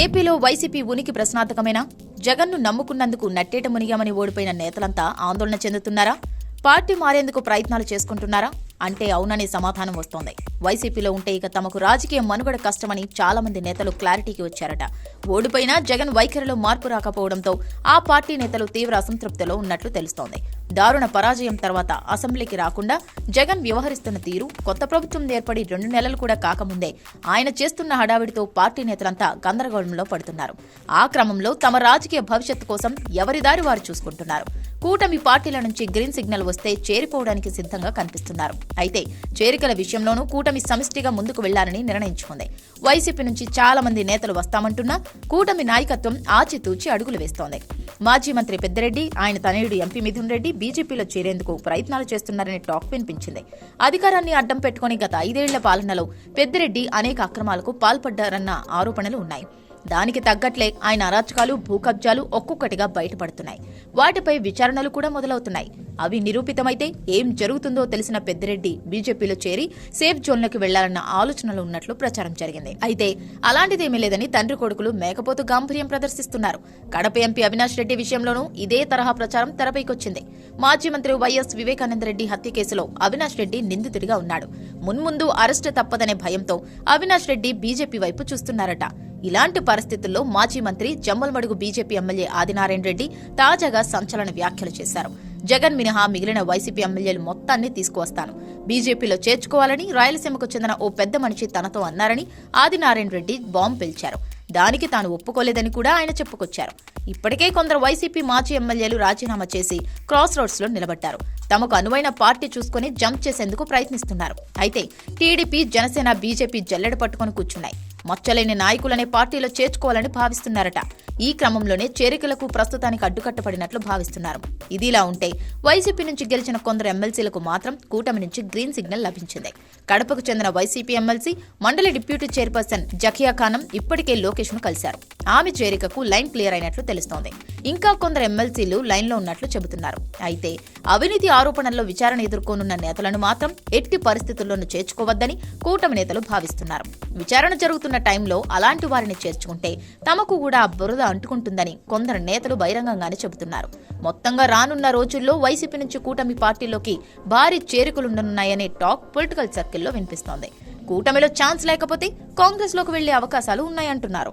ఏపీలో వైసీపీ ఉనికి ప్రశ్నార్థకమేనా? జగన్ను నమ్ముకున్నందుకు నట్టేట మునిగామని ఓడిపోయిన నేతలంతా ఆందోళన చెందుతున్నారా? పార్టీ మారేందుకు ప్రయత్నాలు చేసుకుంటున్నారా? అంటే అవుననే సమాధానం వస్తోంది. వైసీపీలో ఉంటే ఇక తమకు రాజకీయ మనుగడ కష్టమని చాలా మంది నేతలు క్లారిటీకి వచ్చారట. ఓడిపోయినా జగన్ వైఖరిలో మార్పు రాకపోవడంతో ఆ పార్టీ నేతలు తీవ్ర అసంతృప్తిలో ఉన్నట్లు తెలుస్తోంది. దారుణ పరాజయం తర్వాత అసెంబ్లీకి రాకుండా జగన్ వ్యవహరిస్తున్న తీరు కొత్త ప్రభుత్వం ఏర్పడి రెండు నెలలు కూడా కాకముందే ఆయన చేస్తున్న హడావిడితో పార్టీ నేతలంతా గందరగోళంలో పడుతున్నారు. ఆ క్రమంలో తమ రాజకీయ భవిష్యత్తు కోసం ఎవరిదారి వారు చూసుకుంటున్నారు? కూటమి పార్టీల నుంచి గ్రీన్ సిగ్నల్ వస్తే చేరిపోవడానికి సిద్ధంగా కనిపిస్తున్నారు. అయితే చేరికల విషయంలోనూ కూటమి సమిష్టిగా ముందుకు వెళ్ళాలని నిర్ణయించుకుంది. వైసీపీ నుంచి చాలా మంది నేతలు వస్తామంటున్నా కూటమి నాయకత్వం ఆచితూచి అడుగులు వేస్తోంది. మాజీ మంత్రి పెద్దిరెడ్డి ఆయన తనయుడు ఎంపీ మిథున్ రెడ్డి బీజేపీలో చేరేందుకు ప్రయత్నాలు చేస్తున్నారనే టాక్ వినిపించింది. అధికారాన్ని అడ్డం పెట్టుకుని గత ఐదేళ్ళ పాలనలో పెద్దిరెడ్డి అనేక అక్రమాలకు పాల్పడ్డారన్న ఆరోపణలు ఉన్నాయి. దానికి తగ్గట్లే ఆయన అరాచకాలు భూకబ్జాలు ఒక్కొక్కటిగా బయటపడుతున్నాయి. వాటిపై విచారణలు కూడా మొదలవుతున్నాయి. అవి నిరూపితమైతే ఏం జరుగుతుందో తెలిసిన పెద్దిరెడ్డి బీజేపీలో చేరి సేఫ్ జోన్లోకి వెళ్ళాలన్న ఆలోచనలు ఉన్నట్లు ప్రచారం జరిగింది. అయితే అలాంటిదేమీ లేదని తండ్రి కొడుకులు మేకపోతు గాంభీర్యం ప్రదర్శిస్తున్నారు. కడప ఎంపీ అవినాష్ రెడ్డి విషయంలోనూ ఇదే తరహా ప్రచారం తెరపైకొచ్చింది. మాజీ మంత్రి వైఎస్ వివేకానందరెడ్డి హత్య కేసులో అవినాష్ రెడ్డి నిందితుడిగా ఉన్నాడు. మున్ముందు అరెస్టు తప్పదనే భయంతో అవినాష్ రెడ్డి బీజేపీ వైపు చూస్తున్నారట. ఇలాంటి పరిస్థితుల్లో మాజీ మంత్రి జమ్మలమడుగు బీజేపీ ఎమ్మెల్యే ఆదినారాయణ రెడ్డి తాజాగా సంచలన వ్యాఖ్యలు చేశారు. జగన్ మినహా మిగిలిన వైసీపీ ఎమ్మెల్యేలు మొత్తాన్ని తీసుకువస్తాను. బీజేపీలో చేర్చుకోవాలని రాయలసీమకు చెందిన ఓ పెద్ద మనిషి తనతో అన్నారని ఆదినారాయణ రెడ్డి బాంబు పిలిచారు. దానికి తాను ఒప్పుకోలేదని కూడా ఆయన చెప్పుకొచ్చారు. ఇప్పటికే కొందరు వైసీపీ మాజీ ఎమ్మెల్యేలు రాజీనామా చేసి క్రాస్ రోడ్స్లో నిలబడ్డారు. తమకు అనువైన పార్టీ చూసుకుని జంప్ చేసేందుకు ప్రయత్నిస్తున్నారు. అయితే టీడీపీ జనసేన బీజేపీ జల్లెడ పట్టుకొని కూర్చున్నాయి. మచ్చలేని నాయకులనే పార్టీలో చేర్చుకోవాలని భావిస్తున్నారట. ఈ క్రమంలోనే చేరికలకు ప్రస్తుతానికి అడ్డుకట్టబడినట్లు భావిస్తున్నారు. ఇదిలా ఉంటే వైసీపీ నుంచి గెలిచిన కొందరు ఎమ్మెల్సీలకు మాత్రం కూటమి నుంచి గ్రీన్ సిగ్నల్ లభించింది. కడపకు చెందిన వైసీపీ ఎమ్మెల్సీ మండలి డిప్యూటీ చైర్పర్సన్ జకియా ఖానం ఇప్పటికే లోకేష్ను కలిశారు. ఆమె చేరికకు లైన్ క్లియర్ అయినట్లు తెలుస్తోంది. ఇంకా కొందరు ఎమ్మెల్సీలు లైన్లో ఉన్నట్లు చెబుతున్నారు. అయితే అవినీతి ఆరోపణల్లో విచారణ ఎదుర్కొనున్న నేతలను మాత్రం ఎట్టి పరిస్థితుల్లోనూ చేర్చుకోవద్దని కూటమి నేతలు భావిస్తున్నారు. విచారణ జరుగుతున్న టైంలో అలాంటి వారిని చేర్చుకుంటే తమకు కూడా బురద అంటుకుంటుందని కొందరు నేతలు బహిరంగంగానే చెబుతున్నారు. మొత్తంగా రానున్న రోజుల్లో వైసీపీ నుంచి కూటమి పార్టీలోకి భారీ చేరికలుండనున్నాయనే టాక్ పొలిటికల్ సర్కిల్లో వినిపిస్తోంది. కూటమిలో ఛాన్స్ లేకపోతే కాంగ్రెస్లోకి వెళ్ళే అవకాశాలు ఉన్నాయంటున్నారు.